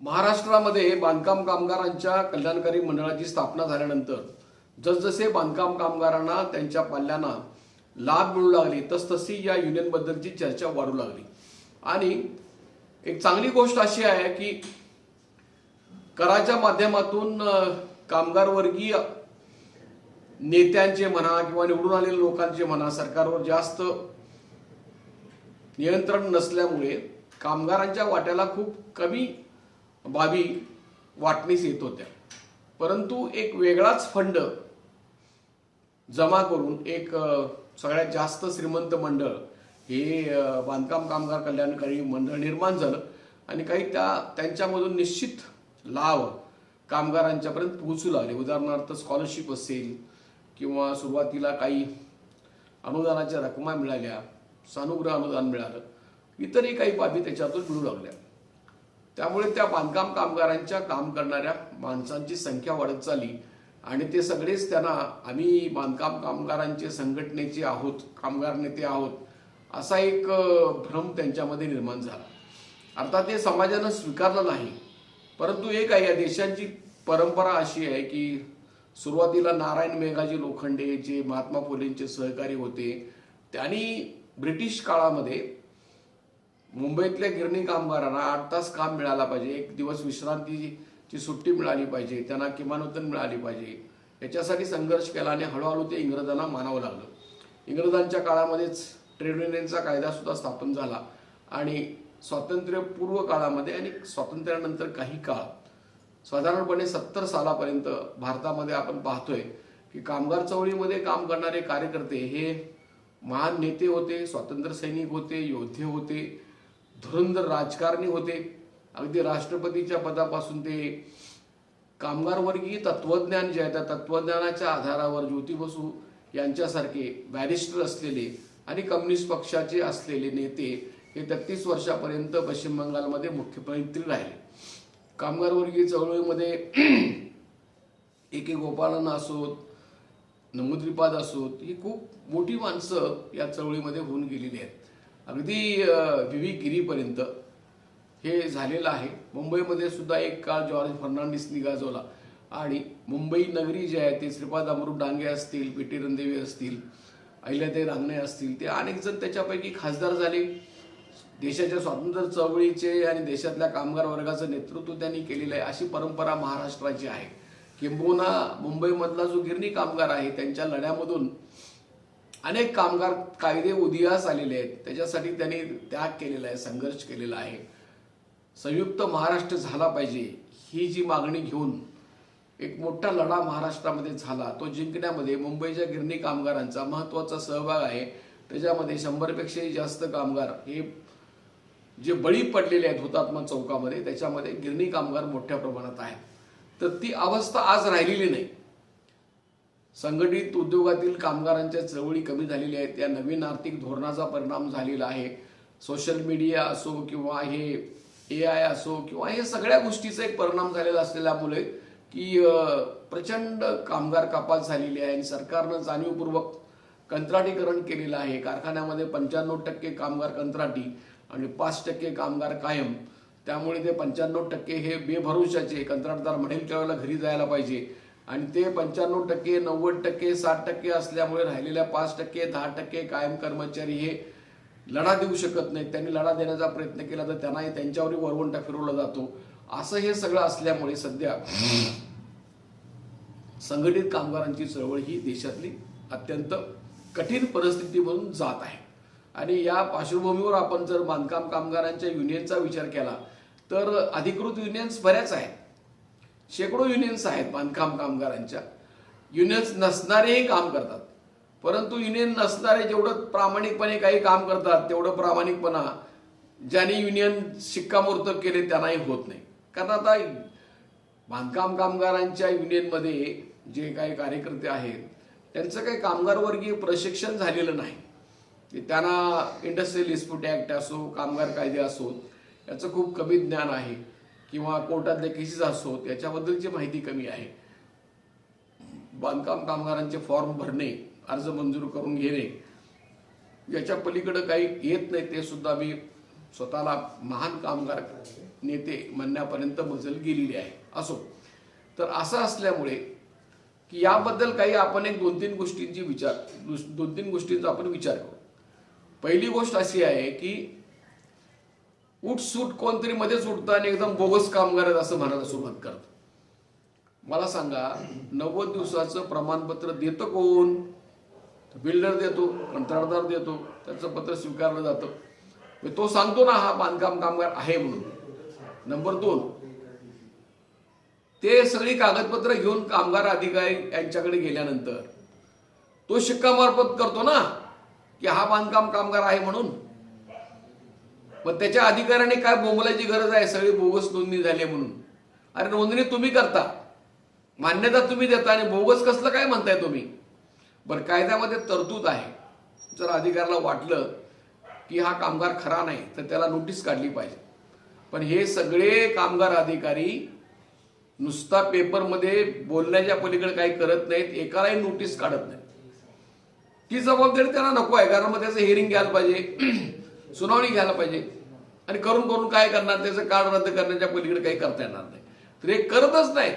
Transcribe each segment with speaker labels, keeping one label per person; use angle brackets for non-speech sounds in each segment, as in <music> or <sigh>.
Speaker 1: महाराष्ट्रामध्ये बांधकाम कामगारांच्या कल्याणकारी मंडळाची स्थापना झाल्यानंतर जसजसे बांधकाम कामगारांना त्यांच्या पाल्यांना लाभ मिळू लागले तसतशी या युनियनबद्दलची चर्चा वाढू लागली. आणि एक चांगली गोष्ट अशी आहे की कराच्या माध्यमातून कामगार वर्गीय नेत्यांचे म्हणा किंवा निवडून आलेल्या लोकांचे म्हणा सरकारवर जास्त नियंत्रण नसल्यामुळे कामगारांच्या वाट्याला खूप कमी बाबी वाटणीस येत होत्या. परंतु एक वेगळाच फंड जमा करून एक सगळ्यात जास्त श्रीमंत मंडळ हे बांधकाम कामगार कल्याणकारी मंडळ निर्माण झालं आणि काही त्या त्यांच्यामधून निश्चित लाभ कामगारांच्यापर्यंत पोहोचू लागले. उदाहरणार्थ स्कॉलरशिप असेल किंवा सुरुवातीला काही अनुदानाच्या रकमा मिळाल्या सानुग्रह अनुदान मिळालं इतरही काही बाबी त्याच्यातून मिळू लागल्या. त्यामुळे त्या बांधकाम कामगारांच्या काम करणाऱ्या माणसांची संख्या वाढत चालली. आणि ते सगळेच त्यांना आम्ही बांधकाम कामगारांचे संघटनेचे आहोत कामगार नेते आहोत असा एक भ्रम त्यांच्यामध्ये निर्माण झाला. अर्थात ते समाजानं स्वीकारलं नाही. परंतु एक आहे या देशांची परंपरा अशी आहे की सुरुवातीला नारायण मेघाजी लोखंडे जे महात्मा फुलेंचे सहकारी होते. त्यांनी ब्रिटिश काळामध्ये मुंबईतल्या गिरणी कामगारांना आठ तास काम मिळाला पाहिजे. एक दिवस विश्रांतीची सुट्टी मिळाली पाहिजे. त्यांना किमानोत्तन मिळाली पाहिजे. याच्यासाठी संघर्ष केला आणि हळूहळू ते इंग्रजांना मानावं लागलं. इंग्रजांच्या काळामध्येच ट्रेड युनियनचा कायदासुद्धा स्थापन झाला. आणि स्वातंत्र्यपूर्व काळामध्ये आणि स्वातंत्र्यानंतर काही काळ साधारणपणे सत्तर सालापर्यंत भारतामध्ये आपण पाहतोय की कामगार चळवळीमध्ये काम करणारे कार्यकर्ते हे महान नेते होते स्वातंत्र्य सैनिक होते योद्धे होते. धुरंधर राजकारणी होते. अगदी राष्ट्रपतीच्या पदापासून ते कामगार वर्गीय तत्वज्ञान जे आहे त्या तत्वज्ञानाच्या आधारावर ज्योती बसू यांच्यासारखे बॅरिस्टर असलेले आणि कम्युनिस्ट पक्षाचे असलेले नेते हे तेहतीस वर्षापर्यंत पश्चिम बंगालमध्ये मुख्यमंत्री राहिले. कामगार वर्गीय चळवळीमध्ये <clears throat> ए के गोपालन असोत नमुद्रीपाद असोत ही खूप मोठी माणसं या चळवळीमध्ये होऊन गेलेली आहेत. अगदी व्ही गिरीपर्यंत हे झालेलं आहे. मुंबईमध्ये सुद्धा एक काळ जॉर्ज फर्नांडिसनी गाजवला. आणि मुंबई नगरी जे आहे ते श्रीपाद अमृत डांगे असतील पी टी रणदेवी असतील अहिल्याताई रांगणे असतील ते अनेक जण त्याच्यापैकी खासदार झाले. देशाच्या स्वातंत्र्य चळवळीचे आणि देशातल्या कामगार वर्गाचं नेतृत्व त्यांनी केलेलं आहे. अशी परंपरा महाराष्ट्राची आहे. किंबहुना मुंबईमधला जो गिरणी कामगार आहे त्यांच्या लढ्यामधून अनेक कामगार कायदे उदयास आलेले आहेत. त्याच्यासाठी त्यांनी त्याग केलेला आहे संघर्ष केलेला आहे. संयुक्त महाराष्ट्र झाला पाहिजे ही जी मागणी घेऊन एक मोठा लढा महाराष्ट्रामध्ये झाला तो जिंकण्यामध्ये मुंबईच्या गिरणी कामगारांचा महत्त्वाचा सहभाग आहे. त्याच्यामध्ये शंभरपेक्षाही जास्त कामगार हे जे बळी पडलेले आहेत हुतात्मा चौकामध्ये त्याच्यामध्ये गिरणी कामगार मोठ्या प्रमाणात आहेत. तर ती अवस्था आज राहिलेली नाही. संघटित उद्योगातील कामगारांच्या चळवळी कमी झालेल्या आहेत. या नवीन आर्थिक धोरणाचा परिणाम झालेला आहे. सोशल मीडिया असो किंवा हे ए आय असो किंवा हे सगळ्या गोष्टीचा एक परिणाम झालेला असलेल्यामुळे की प्रचंड कामगार कपात झालेली आहे आणि सरकारनं जाणीवपूर्वक कंत्राटीकरण केलेलं आहे. कारखान्यामध्ये पंच्याण्णव टक्के कामगार कंत्राटी आणि पाच टक्के कामगार कायम. त्यामुळे ते पंच्याण्णव टक्के हे बेभरोशाचे कंत्राटदार म्हणेल त्यावेळेला घरी जायला पाहिजे. आणि ते पंच्याण्णव टक्के नव्वद टक्के साठ टक्के असल्यामुळे राहिलेल्या पाच टक्के दहा टक्के कायम कर्मचारी हे लढा देऊ शकत नाहीत. त्यांनी लढा देण्याचा प्रयत्न केला तर त्यांनाही त्यांच्यावरही वरवंटा फिरवला जातो. असं हे सगळं असल्यामुळे सध्या संघटित कामगारांची चळवळ ही देशातली अत्यंत कठीण परिस्थितीमधून जात आहे. आणि या पार्श्वभूमीवर आपण जर बांधकाम कामगारांच्या युनियनचा विचार केला तर अधिकृत युनियन्स बऱ्याच आहेत. शेकडो युनियन्स आहेत बांधकाम कामगारांच्या. युनियन्स नसणारेही काम करतात. परंतु युनियन नसणारे जेवढं प्रामाणिकपणे काही काम करतात तेवढं प्रामाणिकपणा ज्यांनी युनियन शिक्कामोर्तब केले त्यांनाही होत नाही. कारण आता बांधकाम कामगारांच्या युनियनमध्ये जे काही कार्यकर्ते आहेत त्यांचं काही कामगारवर्गीय प्रशिक्षण झालेलं नाही. की त्यांना इंडस्ट्रियल डिस्प्यूट ॲक्ट असो कामगार कायदे असो याचं खूप कमी ज्ञान आहे. किंवा कोर्टातल्या केसेस असोत याच्याबद्दलची माहिती कमी आहे. बांधकाम कामगारांचे फॉर्म भरणे अर्ज मंजूर करून घेणे याच्या पलीकडं काही येत नाही ते सुद्धा मी स्वतःला महान कामगार नेते म्हणण्यापर्यंत मजल गेलेली आहे असो. तर असं असल्यामुळे की याबद्दल काही आपण एक दोन तीन गोष्टींची विचार दोन तीन गोष्टींचा आपण विचार करू. पहिली गोष्ट अशी आहे की उठसूट कोणतरी मध्येच उठतं आणि एकदम बोगस कामगार आहेत असं म्हणायला सुरुवात करतं. मला सांगा नव्वद दिवसाचं प्रमाणपत्र देतं कोण? बिल्डर देतो कंत्राटदार देतो त्याचं पत्र स्वीकारलं जातं. तो सांगतो ना हा बांधकाम कामगार आहे म्हणून. नंबर दोन ते सगळी कागदपत्र घेऊन कामगार अधिकारी यांच्याकडे गेल्यानंतर तो शिक्कामार्फत करतो ना की हा बांधकाम कामगार आहे म्हणून. मग त्याच्या अधिकाऱ्याने काय बोंबलायची गरज आहे? सगळी बोगस नोंदणी झाली आहे म्हणून. अरे नोंदणी तुम्ही करता. मान्यता तुम्ही देता आणि बोगस कसलं काय म्हणताय तुम्ही? बरं कायद्यामध्ये तरतूद आहे. जर अधिकाऱ्याला वाटलं की हा कामगार खरा नाही तर त्याला नोटीस काढली पाहिजे. पण हे सगळे कामगार अधिकारी नुसता पेपरमध्ये बोलण्याच्या पलीकडे काही करत नाहीत एकालाही नोटीस काढत नाही ती जबाबदारी त्यांना नको आहे कारण मग त्याचं हिअरिंग घ्यायला पाहिजे <clears throat> सुनावणी घ्यायला पाहिजे. आणि करून करून काय करणार त्याचं कार्ड रद्द करण्याच्या पलीकडे काही करता येणार नाही. तर हे करतच नाही.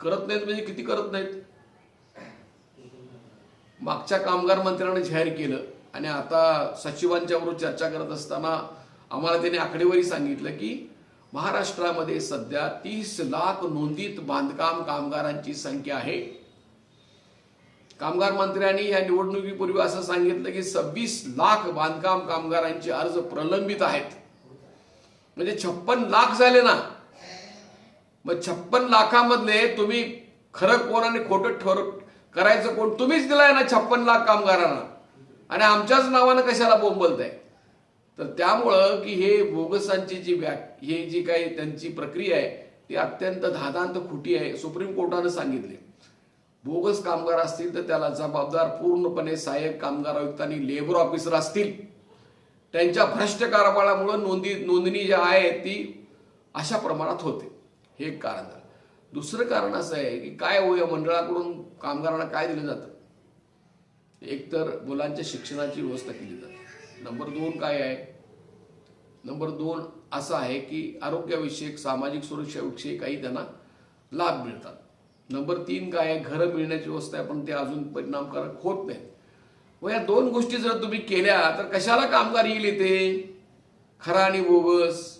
Speaker 1: करत नाहीत म्हणजे किती करत नाहीत? मागच्या कामगार मंत्र्यानं जाहीर केलं आणि आता सचिवांच्याबरोबर चर्चा करत असताना आम्हाला त्याने आकडेवारी सांगितलं की महाराष्ट्रामध्ये सध्या तीस लाख नोंदीत बांधकाम कामगारांची संख्या आहे. कामगार मंत्र्यांनी या निवडणुकीपूर्वी असं सांगितलं की सव्वीस लाख बांधकाम कामगारांचे अर्ज प्रलंबित आहेत. म्हणजे छप्पन लाख झाले ना. मग छप्पन लाखामधले तुम्ही खरं कोण आणि खोटं ठर करायचं कोण? तुम्हीच दिलाय ना छप्पन लाख कामगारांना. आणि आमच्याच नावानं कशाला बोंबलताय तर त्यामुळं की हे बोगसांची जी व्या हे जी काही त्यांची प्रक्रिया आहे ती अत्यंत धादांत खोटी आहे सुप्रीम कोर्टानं सांगितले. बोगस कामगार असतील तर त्याला जबाबदार पूर्णपणे सहाय्यक कामगार आयुक्त आणि लेबर ऑफिसर असतील. त्यांच्या भ्रष्ट कारभारामुळं नोंदी नोंदणी जी आहे ती अशा प्रमाणात होते. हे एक कारण झालं. दुसरं कारण असं आहे की काय हो या मंडळाकडून कामगारांना काय दिलं जातं? एकतर मुलांच्या शिक्षणाची व्यवस्था केली जाते. नंबर दोन काय आहे? नंबर दोन असं आहे की आरोग्यविषयक सामाजिक सुरक्षाविषयी काही त्यांना लाभ मिळतात. नंबर तीन काय आहे? घरं मिळण्याची व्यवस्था आहे पण ते अजून परिणामकारक होत नाही व या दोन गोष्टी जर तुम्ही केल्या तर कशाला कामगार येईल इथे? खरा आणि बोगस.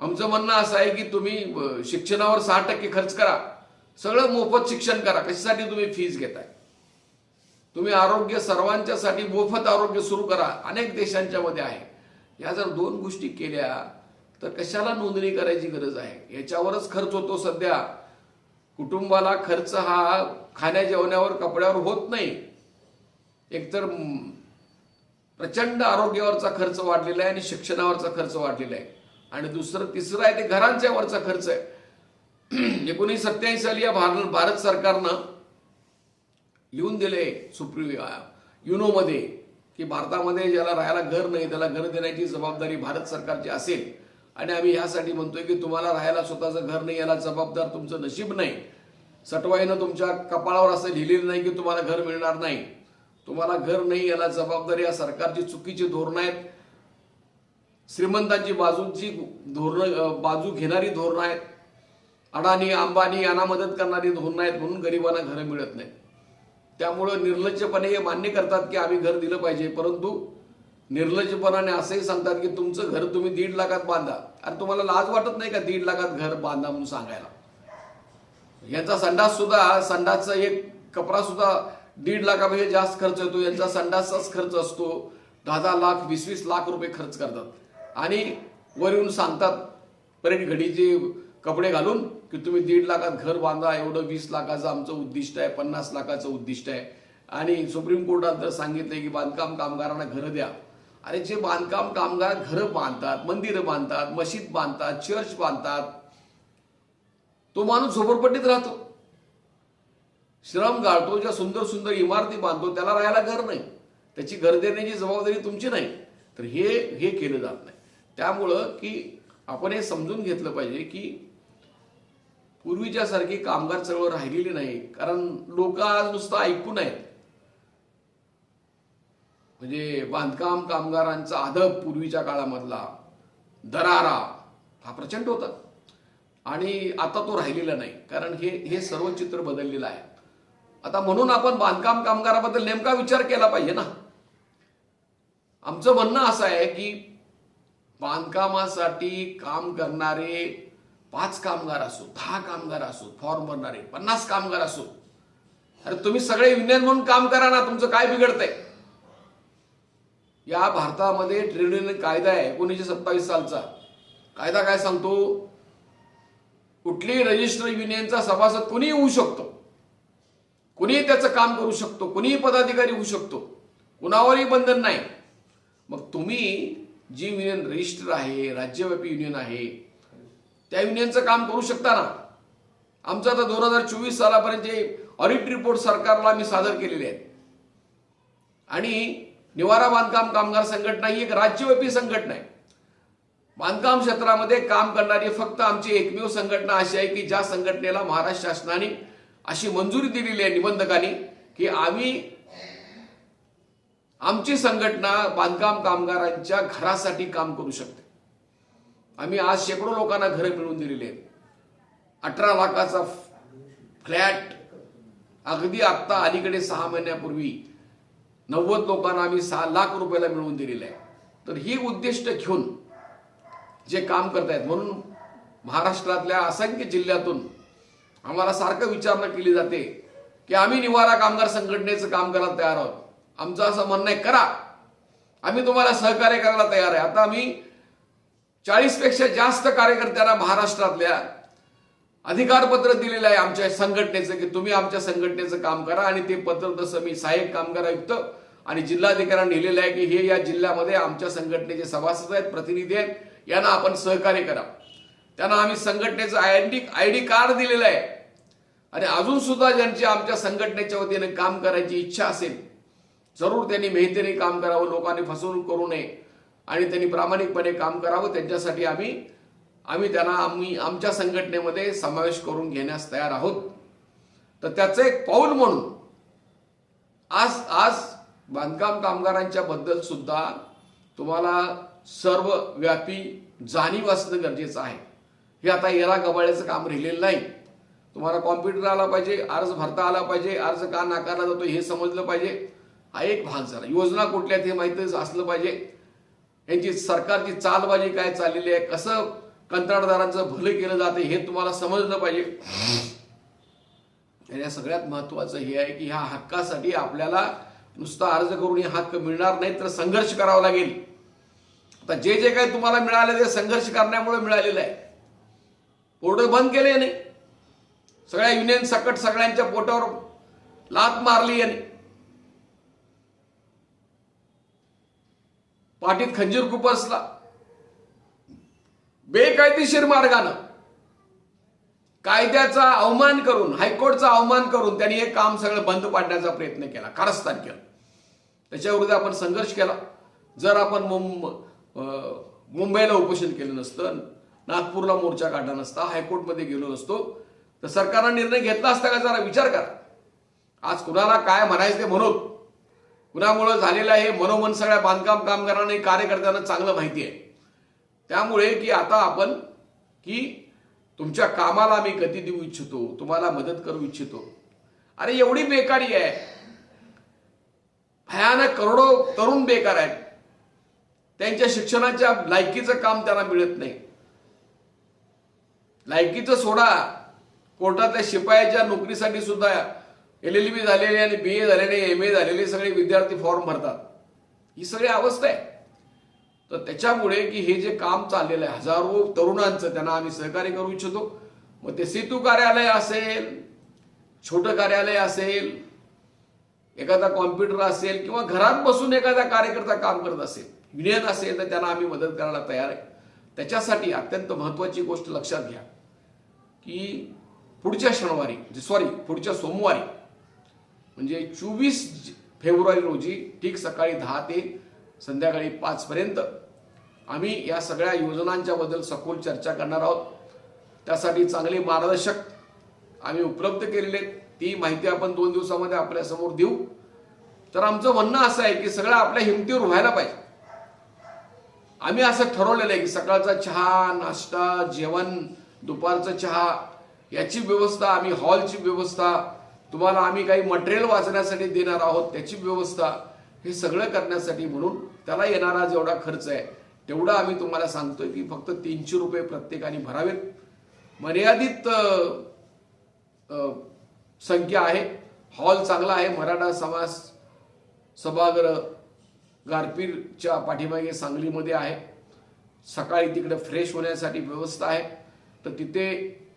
Speaker 1: आमचं म्हणणं असं आहे की तुम्ही शिक्षणावर सहा टक्के खर्च करा. सगळं मोफत शिक्षण करा. कशासाठी तुम्ही फीज घेताय? तुम्ही आरोग्य सर्वांच्यासाठी मोफत आरोग्य सुरू करा. अनेक देशांच्या मध्ये आहे. या जर दोन गोष्टी केल्या तर कशाला नोंदणी करायची गरज आहे? याच्यावरच खर्च होतो सध्या. कुटुंबाला खर्च हा खाण्या जेवण्यावर कपड्यावर होत नाही. एकतर प्रचंड आरोग्यावरचा खर्च वाढलेला आहे आणि शिक्षणावरचा खर्च वाढलेला आहे. आणि दुसरं तिसरं आहे ते घरांच्या वरचा खर्च आहे. <clears throat> एकोणीसशे सत्याऐंशी साली या भारत भारत सरकारनं लिहून दिले सुप्रीम युनोमध्ये की भारतामध्ये ज्याला राहायला घर नाही त्याला घर देण्याची जबाबदारी भारत सरकारची असेल आणि आम्ही ह्यासाठी म्हणतोय की तुम्हाला राहायला स्वतःचं घर नाही याला जबाबदार तुमचं नशीब नाही. सटवाईनं तुमच्या कपाळावर असं लिहिलेलं नाही की तुम्हाला घर मिळणार नाही. तुम्हाला घर नाही याला जबाबदारी या सरकारची चुकीची धोरणं आहेत. श्रीमंतांची बाजूची धोरणं बाजू घेणारी धोरणं आहेत. अडाणी अंबानी यांना मदत करणारी धोरणं आहेत म्हणून गरिबांना घरं मिळत नाहीत त्यामुळं निर्लज्जपणे हे मान्य करतात की आम्ही घर दिलं पाहिजे परंतु निर्लज्जपणाने असंही सांगतात की तुमचं घर तुम्ही दीड लाखात बांधा. अरे तुम्हाला लाज वाटत नाही का दीड लाखात घर बांधा म्हणून सांगायला? यांचा संडास सुद्धा संडासचा एक कपडा सुद्धा दीड लाखापेक्षा जास्त खर्च येतो. यांचा संडासचाच खर्च असतो. दहा दहा लाख वीस वीस लाख रुपये खर्च करतात. आणि वर येऊन सांगतात परेड घडीचे कपडे घालून की तुम्ही दीड लाखात घर बांधा. एवढं वीस लाखाचं आमचं उद्दिष्ट आहे पन्नास लाखाचं उद्दिष्ट आहे. आणि सुप्रीम कोर्टात जर सांगितलंय की बांधकाम कामगारांना घरं द्या आणि जे बांधकाम कामगार घरं बांधतात मंदिरं बांधतात मशीद बांधतात चर्च बांधतात तो माणूस झोपडपट्टीत राहतो. श्रम गाळतो ज्या सुंदर सुंदर इमारती बांधतो त्याला राहायला घर नाही. त्याची घर देण्याची जबाबदारी तुमची नाही. तर हे हे केलं जात नाही. त्यामुळं की आपण हे समजून घेतलं पाहिजे की पूर्वीच्यासारखी कामगार चळवळ राहिलेली नाही. कारण लोक आज नुसतं ऐकून आहेत म्हणजे बांधकाम कामगारांचा अदब पूर्वीच्या काळामधला दरारा हा प्रचंड होता. आणि आता तो राहिलेला नाही कारण हे हे सर्व चित्र बदललेलं आहे. आता म्हणून आपण बांधकाम कामगाराबद्दल नेमका विचार केला पाहिजे ना. आमचं म्हणणं असं आहे की बांधकामासाठी काम करणारे पाच कामगार असो दहा कामगार असो फॉर्म भरणारे पन्नास कामगार असो. अरे तुम्ही सगळे युनियन म्हणून काम करा ना तुमचं काय बिघडतंय? या भारतामध्ये ट्रेड युनियन कायदा आहे एकोणीसशे सत्तावीस सालचा. कायदा काय सांगतो? कुठलीही रजिस्टर युनियनचा सभासद कुणीही होऊ शकतो. कुणीही त्याचं काम करू शकतो कुणीही पदाधिकारी होऊ शकतो. कुणावरही बंधन नाही. मग तुम्ही जी युनियन रजिस्टर आहे राज्यव्यापी युनियन आहे त्या युनियनचं काम करू शकता ना? आमचं आता दोन हजार चोवीस सालापर्यंत ऑडिट रिपोर्ट सरकारला मी सादर केलेले आहेत. आणि निवारा बांधकाम कामगार संघटना ही एक राज्यव्यापी संघटना आहे. बांधकाम क्षेत्रामध्ये काम करणारी फक्त आमची एकमेव संघटना अशी आहे की ज्या संघटनेला महाराष्ट्र शासनाने अशी मंजुरी दिलेली आहे निबंधकांनी की आम्ही आमची संघटना बांधकाम कामगारांच्या घरासाठी काम करू शकते. आम्ही आज शेकडो लोकांना घरं मिळवून दिलेली आहेत. अठरा लाखाचा फ्लॅट अगदी आत्ता अलीकडे सहा महिन्यापूर्वी नव्वद लोकांना आम्ही सहा लाख रुपयाला मिळवून दिलेलं आहे. तर ही उद्दिष्ट घेऊन जे काम करतायत म्हणून महाराष्ट्रातल्या असंख्य जिल्ह्यातून आम्हाला सारखं विचारणा केली जाते की आम्ही निवारा कामगार संघटनेचं काम करायला तयार आहोत. आमचं असं म्हणणं आहे करा. आम्ही तुम्हाला सहकार्य करायला तयार आहे. आता आम्ही चाळीसपेक्षा जास्त कार्यकर्त्यांना महाराष्ट्रातल्या अधिकारपत्र दिलेलं आहे आमच्या संघटनेचं की तुम्ही आमच्या संघटनेचं काम करा आणि ते पत्र तसं मी सहाय्यक कामगार आयुक्त आणि जिल्हाधिकाऱ्यांना लिहिलेलं आहे की हे या जिल्ह्यामध्ये आमच्या संघटनेचे सभासद आहेत प्रतिनिधी आहेत. यांना आपण सहकार्य करा. त्यांना आम्ही संघटनेचं I D I D card दिलेलं आहे. आणि अजून सुद्धा ज्यांची आमच्या संघटनेच्या वतीने काम करायची इच्छा असेल जरूर त्यांनी मेहनतीने काम करावं लोकांनी फसवणूक करू नये आणि त्यांनी प्रामाणिकपणे काम करावं. त्यांच्यासाठी आम्ही आम्ही त्यांना आम्ही आमच्या संघटनेमध्ये समावेश करून घेण्यास तयार आहोत. तर त्याचं एक पाऊल म्हणून आज आज बांधकाम कामगारांच्या बद्दल सुद्धा तुम्हाला सर्व व्यापी जाणीव असणं गरजेचं आहे. हे आता येरा गबाळ्याचं काम राहिलेलं नाही. तुम्हाला कॉम्प्युटर आला पाहिजे अर्ज भरता आला पाहिजे अर्ज का नाकारला जातो हे समजलं पाहिजे. हा एक भाग झाला. योजना कुठल्या हे माहितीच असलं पाहिजे. यांची सरकारची चालबाजी काय चाललेली आहे कसं कंत्राटदारांचं भलं केलं जातं हे तुम्हाला समजलं पाहिजे. आणि या सगळ्यात महत्वाचं हे आहे की ह्या हक्कासाठी आपल्याला नुसता अर्ज करून हे हक्क मिळणार नाही तर संघर्ष करावा लागेल. आता जे जे काही तुम्हाला मिळाले ते संघर्ष करण्यामुळे मिळालेलं आहे. पोर्टल बंद केले नाही सगळ्या युनियन सकट सगळ्यांच्या पोटावर लात मारली याने. पाठीत खंजीर खुपसला बेकायदेशीर मार्गानं कायद्याचा अवमान करून हायकोर्टचा अवमान करून त्यांनी हे काम सगळं बंद पाडण्याचा प्रयत्न केला कारस्थान केलं. त्याच्याविरुद्ध आपण संघर्ष केला. जर आपण मुंब मुंबईला उपोषण केलं नसतं नागपूरला मोर्चा काढला नसता हायकोर्टमध्ये गेलो नसतो तर सरकारनं निर्णय घेतला असता का जरा विचार करा. आज कुणाला काय म्हणायचं ते म्हणून. कुणामुळं झालेलं आहे मनोमन सगळ्या बांधकाम कामगारांना कार्यकर्त्यांना चांगलं माहिती आहे. त्यामुळे की आता आपण की तुमच्या कामाला आम्ही गती देऊ इच्छितो तुम्हाला मदत करू इच्छितो. अरे एवढी बेकारी आहे. भयानक करोडो तरुण बेकार आहेत. त्यांच्या शिक्षणाच्या लायकीचं काम त्यांना मिळत नाही. लायकीचं सोडा. कोर्टातल्या शिपायाच्या नोकरीसाठी सुद्धा एल एल बी झालेले आणि बी ए झालेले एम ए झालेले सगळे विद्यार्थी फॉर्म भरतात. ही सगळी अवस्था आहे. तर त्याच्यामुळे की हे जे काम चाललेलं आहे हजारो तरुणांचं त्यांना आम्ही सहकार्य करू इच्छितो. मग ते सेतू कार्यालय असेल छोटं कार्यालय असेल एखादा कॉम्प्युटर असेल किंवा घरात बसून एखादा कार्यकर्ता काम करत असेल युनियन असेल तर त्यांना आम्ही मदत करायला तयार आहे. त्याच्यासाठी अत्यंत महत्वाची गोष्ट लक्षात घ्या की पुढच्या शनिवारी सॉरी पुढच्या सोमवारी म्हणजे चोवीस फेब्रुवारी रोजी ठीक सकाळी दहा ते संध्याकाळी पाचपर्यंत आम्ही या सगळ्या योजनांच्या बद्दल सखोल चर्चा करणार आहोत. त्यासाठी चांगले मार्गदर्शक आम्ही उपलब्ध केलेले आहेत. ती माहिती आपण दोन दिवसामध्ये आपल्यासमोर देऊ. तर आमचं म्हणणं असं आहे की सगळं आपल्या हिमतीवर व्हायला पाहिजे. आम्ही असं ठरवलेलं आहे की सकाळचा चहा नाश्ता जेवण दुपारचा चहा याची व्यवस्था आम्ही हॉलची व्यवस्था तुम्हाला आम्ही काही मटेरियल वाचण्यासाठी देणार आहोत त्याची व्यवस्था हे सगळं करण्यासाठी म्हणून त्याला येणारा जेवढा खर्च आहे तेवढं आम्ही तुम्हाला सांगतोय की फक्त तीनशे रुपये प्रत्येकाने भरावेत. मर्यादित संख्या आहे. हॉल चांगला आहे. मराठा समाज सभागृह गारपीरच्या पाठीमागे सांगलीमध्ये आहे. सकाळी तिकडे फ्रेश होण्यासाठी व्यवस्था आहे. तर तिथे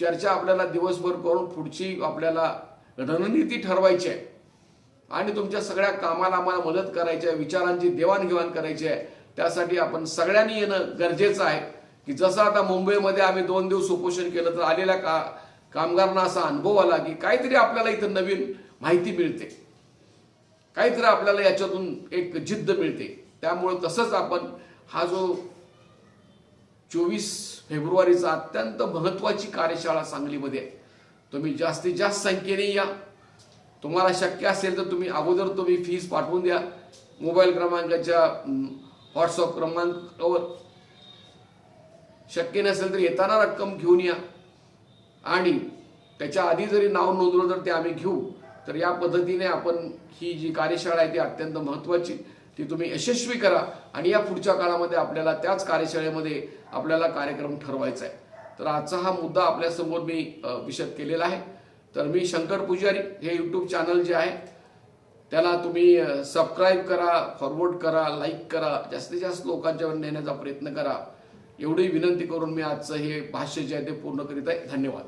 Speaker 1: चर्चा आपल्याला दिवसभर करून पुढची आपल्याला रणनीती ठरवायची आहे. आणि तुमच्या सगळ्या कामाला आम्हाला मदत करायची आहे. विचारांची देवाणघेवाण करायची आहे. त्यासाठी आपण सगळ्यांनी येणं गरजेचं आहे की जसं आता मुंबईमध्ये आम्ही दोन दिवस उपोषण केलं तर आलेल्या का कामगारांना असा अनुभव आला की काहीतरी आपल्याला इथं नवीन माहिती मिळते. काहीतरी आपल्याला याच्यातून एक जिद्द मिळते. त्यामुळं तसंच आपण हा जो चोवीस फेब्रुवारीचा अत्यंत महत्वाची कार्यशाळा सांगलीमध्ये आहे. तुम्ही जास्तीत जास्त संख्येने या. तुम्हाला शक्य असेल तर तुम्ही अगोदर तुम्ही फीज पाठवून द्या. मोबाईल क्रमांकाच्या व्हॉट्सअप क्रमांकावर शक्य नसेल तर येताना रक्कम घेऊन या. आणि त्याच्या आधी जरी नाव नोंदवलं तर ते आम्ही घेऊ. तर या पद्धतीने आपण ही जी कार्यशाळा आहे ती अत्यंत महत्त्वाची. ती तुम्ही यशस्वी करा. आणि या पुढच्या काळामध्ये आपल्याला त्याच कार्यशाळेमध्ये आपल्याला कार्यक्रम ठरवायचा आहे. तर आजचा हा मुद्दा आपल्यासमोर मी विषद विशद केलेला आहे. तर मी शंकर पुजारी हे यूट्यूब चॅनल जे आहे त्याला तुम्ही सबस्क्राईब करा फॉरवर्ड करा लाईक करा जास्तीत जास्त लोकांच्यावर नेण्याचा प्रयत्न करा. एवढी विनंती करून मी आजचं हे भाष्य जे आहे ते पूर्ण करीत आहे. धन्यवाद.